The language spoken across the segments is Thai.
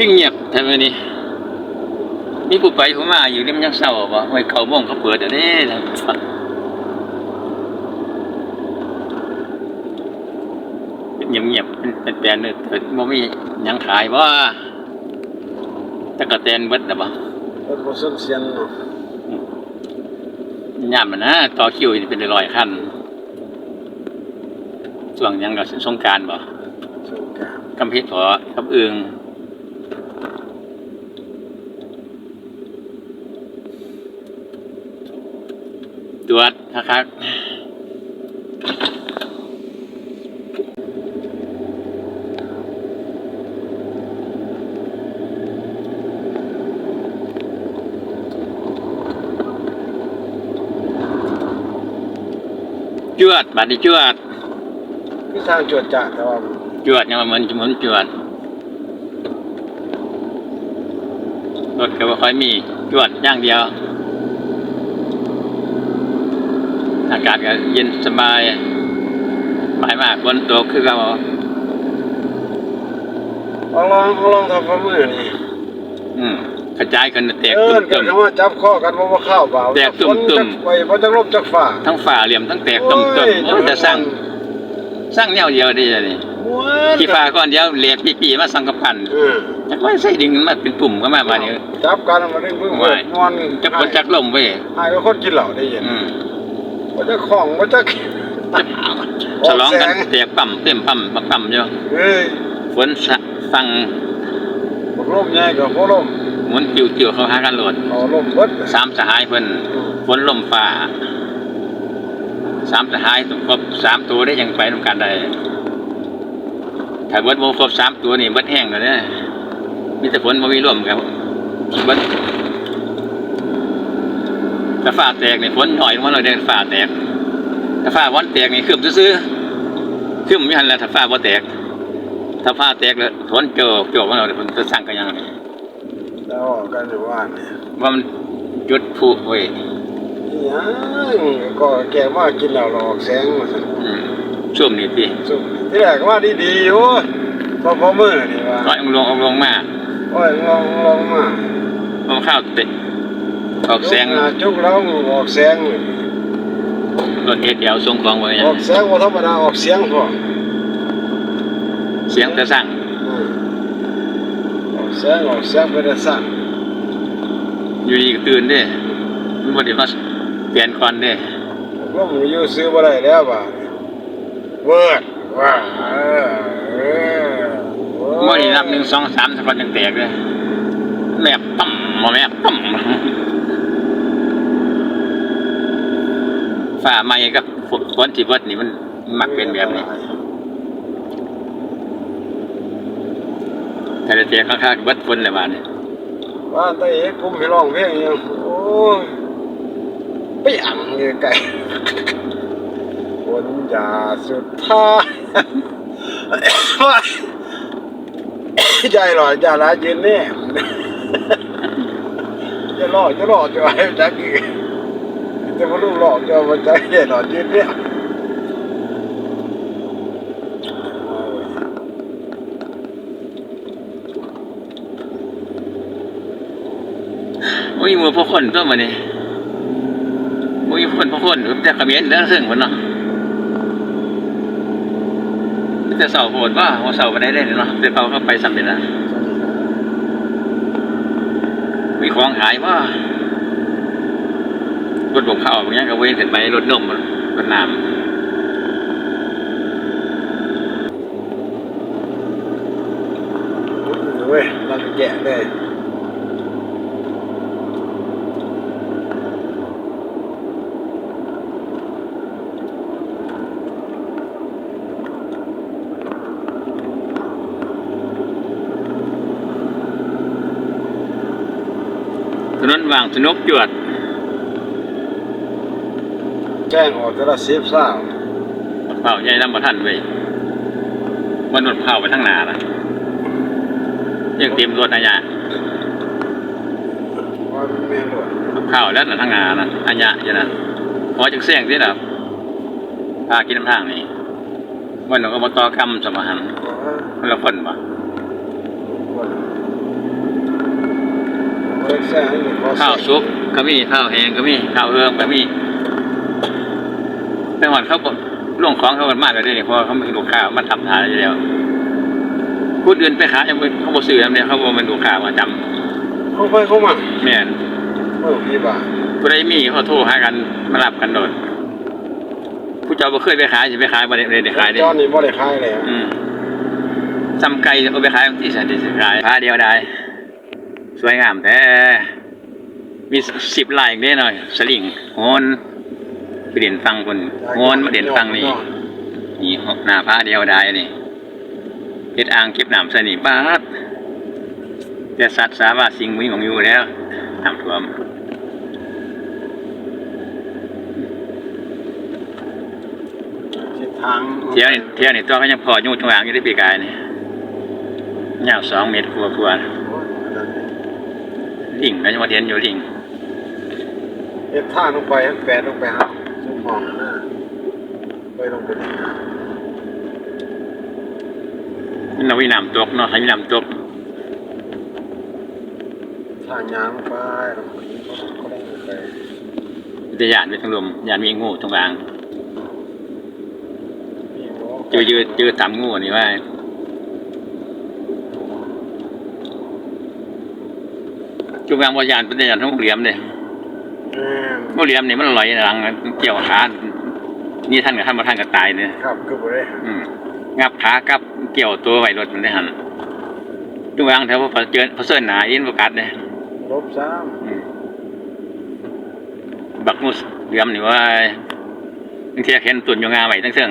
ขี้เงียบทำไมนี่มีผู้ไปผู้มาอยู่ริมยังเศร้าบ่ไว้เขาโมงเขาเปิดเดี๋ยวนี้เงียบเงียบๆเป็นเป็นแปลนเลยเถิดบ่มีหยังขายบ่ตะกะแตนเบิดน่ะบ่รถบ่สนเสียนเนาะยามมันนะต่อคิวนี่เป็นร้อยๆคันช่วงหยังก็สงกรารบ่สงกรานต์กำเพชรพอกับอึง ตรวจคักๆจวดบัดนี้จวดคือทางจวดจ้าแต่ว่าจวดยังว่าเหมือนเหมือนจวดรถก็บ่ค่อยมีจวดอย่างเดียว อากาศก็เย็นสบายสบายมากฝนตกคือเราเอาลองเอาลองทำฝ่ามือนี่อืมกระจายกันแตกเอิ้ตุ่นมกันตุ่มคำว่าจับข้อกันบ่ว่าข้าวเปล่าแตกตุ่มๆ ฝนจักไว้บ่จักลมจักฟ้าทั้งฝ่าเหลี่ยมทั้งแตกตุ่มตุ่มโอ้ยแต่สร้างสร้างแนวเดียวดีเลยนี่ม้วนขี้ฟ้าก้อนเดียวเหลียปีปีๆมาสังกพันเออจะค่อยใส่ดึงมาเป็นตุ่มก็มาบาดนี้ จับกันมาดึงมือไม่นอนจักฝนจักลมเว้ยหายก็คนกินเหล้าได้ยินอืม บ่จักของบ่จักจะฉลองกันแตกปั๊มเต็มปั๊มปักปั๊มอยู่เอ้ยฝนสะฟังบ่ลมใหญ่ก็บ่ลมหมุนจิ๋วๆเข้าหากันโหลดเอาลมเบิดสามสหายเพิ่นฝนลมฟ้าสามสหายต้องครบสามตัวได้ยังไปทำการได้ถ้าเบิดโมครบสามตัวนี่เบิดแห้งแล้วเนี่ยมีแต่ฝนมามีร่วมกับเบิด ถ้าฟ้าแตกนี่ฝนหน่อยลงมาเลยเดินฟ้าแตกถ้าฟ้าวันแตกนี่คืบซื้อๆคืบไม่ทันแล้วถ้าฟ้าบ่แตก ถ้าฟ้าแตกแล้วฝนโจกโจกมาเราฝนจะสั่งกันยังแล้วกันอยู่ว่านี่ว่ามันจุดผูเว้ยอีหยังก็แกมากินเหล้าหลอกแสงว่าซั่นอืมช่วงนี้พี่สุดที่แรกว่าดีๆอยู่พอพอมือนี่ว่าร้อยองลงองลงมาโอ้ยลองลองมาเอาข้าวเตะ ออกแสงจุกหน้าจุกแล้วออกแสงรถเอเดียวส่งของไว้ออกแสงบ่ธรรมดาออกเสียงพอเสียงแต่สั่งอืมออกแสงออกแสงไปได้สั่นอยู่ดีก็ตื่นเด้มันบ่ได้มาเปลี่ยนก่อนเด้ลมอยู่ซื้อบ่ได้แล้วบ่าเวิร์ดว่าเออเออเมื่อนี้นับหนึ่งสองสามสักวันยังแตกเลยแม่ปั๊มมาแม่ปั๊ม ฝ่าใหม่กับฝนที่เบิดนี่มันมักเป็นแบบนี้ถ้าจะแตกข้างๆเบิดฝนเลยบาดนี้ว่าแต่เอกผมไปร้องเพลงยังโอ้ยไปอังอยู่ไกลคนยาสุดท้ายใจหล่อยจะลายืนเนี่ยจะหล่อจะหล่อจะให้จักอี จะมาลูกหล่อจะมาใจใหญ่หล่อยืนเนี่ยโอ้ยมือพวกคนตัวมันนี่โอ้ยคนพวกคนผมจะขมิ้นเรื่องซึ่งมันเนาะจะเสาโหดว่าหัวเสาไปได้ได้เนาะแต่เขาเข้าไปสำเร็จนะมีของหายว่า รถบกเข้าอย่างเงี้ยก็เว้นขึ้นไปรถนมรถน้เว้ยเราจะแกะเลยำถนนวางสนุกจวด แจ้งออกแต่ละสิบสาวเผาใหญ่ลำบะทันเว้ยมันรถเผาไปทั้งหนานะยังเตรียมรถนะยะว่ามันแม่นหลวดข้าวแล้วน่ะทั้งงานนะอันยะอย่างนั้นขอจังเสียงที่แบบพากินน้ำทางนี่วันหนึ่งก็มาต่อกรรมสมหันต์ว่าคนละคนบ่คนแซ่ให้หนึ่งขอข้าวแซ่ซุปก็มีข้าวแห้งก็มีข้าวเอิมก็มี แต่วันเขาก็ล่วงของเขากันมากเลยเดี๋ยวเพราะเขาไม่ลูกค้ามาทำทานอยู่แล้วพูดอื่นไปขายยังไม่เขาบ่ซื้อแล้วเนี่ยเขาบอกมันลูกค้ามาจเขาไปเข้ามาำแม่นเออพี่บ่าผู้ใดมีเขาโทรหากันมารับกันโดดผู้เจ้าบ่เคยไปขายสิไปขายบ่ได้บ่ได้ขายเด้จอนนี่บ่ได้ขายเลยอืมจำไก่เอาไปขายที่สันติสิขายพาเดียวได้ สวยงามแท้มีสิบลายอีกเด้หน่อย สลิงโหนไป เด่นฟังคนโหนมาเด่นฟังนี่นี่หน้าพาเดียวได้นี่เฮ็ดอ่างเก็บน้ำใส่นี่บาดแต่สัตว์สามารถสิ่งมีของอยู่แล้วน้ำท่วมทิศทางเที่ยวนี่เที่ยวนี่ตัวเขายังพออยู่ตรงกลางอยู่ที่ปีกายนี่ยาวสองเมตรกว่าๆลิงก็ยังมาเทียนอยู่ลิงเฮ็ดทางลงไปให้แปดลงไปหาซุ้ มห้องนะไปลงไปนี่มันเอาวิน้ำตกเนาะให้วิน้ำตกทางยางลงไปลงไปก็ได้ลงไปจะยานไปทางลมยานมีงูตรงกลางนี่บ่เจอเจอเจอตามงูนี่ว่าจุกลางวายานเป็นยานทั้งเหลี่ยมเลย แม่นงูเหลี่ยมนี่มันลอยหลังเกี่ยวขา นี่ท่านกับท่านมาท่านก็ตายเนี่ยครับคือบ่ได้อืมงับขากับเกี่ยวตัวไว้รถมันได้หันจุกลางแถวพอเจอพอเส้นหนาอินประกาศเนี่ยลบซ้อืมบักงูเหลี่ยมนี่ว่าบางทีเห็นตุ่นอยู่งาไว้ตั้งเสื่อง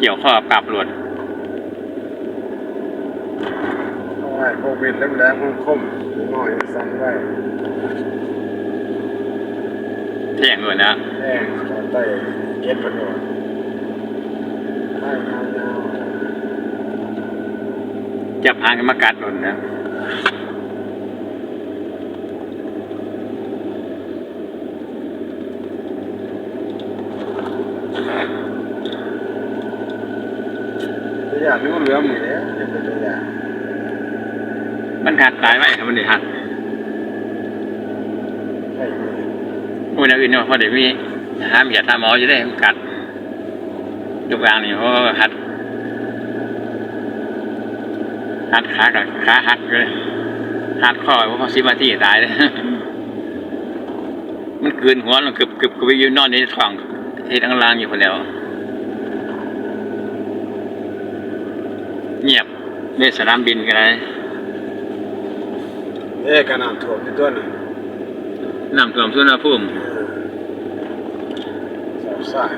เกี่ยวข้อปรับรถำเอาไว้โควิดแหลมๆคมๆน้อยสั่นไว้ เที่ยงเลยนะแห้งตอนใต้เก็บประโยชน์ใต้ยาวจับหางกันมากัดหล่นนะๆตัวอย่างนี้มันเหลือมือแล้วเดี๋ยวเป็นตัวอย่างมันหัดตายไหมครับมันได้หัด ใช่มือ มูนอื่นเนี่ยพอเดี๋ยวมีห้ามอย่าทำหมอจะได้มันกัดยกอย่างนี่เพราะหัดหัดขากับขาหักเลยหัดข้อเพราะสิบนาทีตายเลยมันเกืนหัวมันกึบกึบก็ไปยืนนอนในท้องเฮ็ดอังลางอยู่คนเดียวเงียบในสนามบินกันเลยเอ๊ะกระน้ำท่วมที่ตัวนึง น้ำท่วมสุนทรภูมิสาย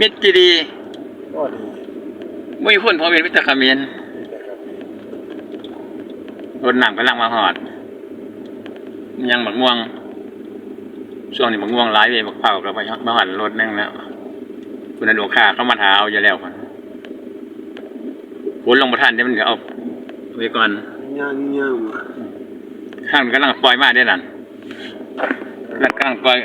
มิตรจีดีก็ดีไม่พ้นพราะเป็นวิตาคาเมนนี่แหละครับรถน้ำกำลังมาหอด ยังบักม่วง ช่วงนี้บักม่วงหลายเวยบักเผากับไปมาหอดรถนั่งแล้วคุณอนุค่าเข้ามาถาเอาอยู่แล้วคนฝนลงประทานเดี๋ยมันเดี๋ยวเอาไว้ก่อนย่างย่าง ข้างกำลังปล่อยมาได้นั่นแล้วกำลังปล่อย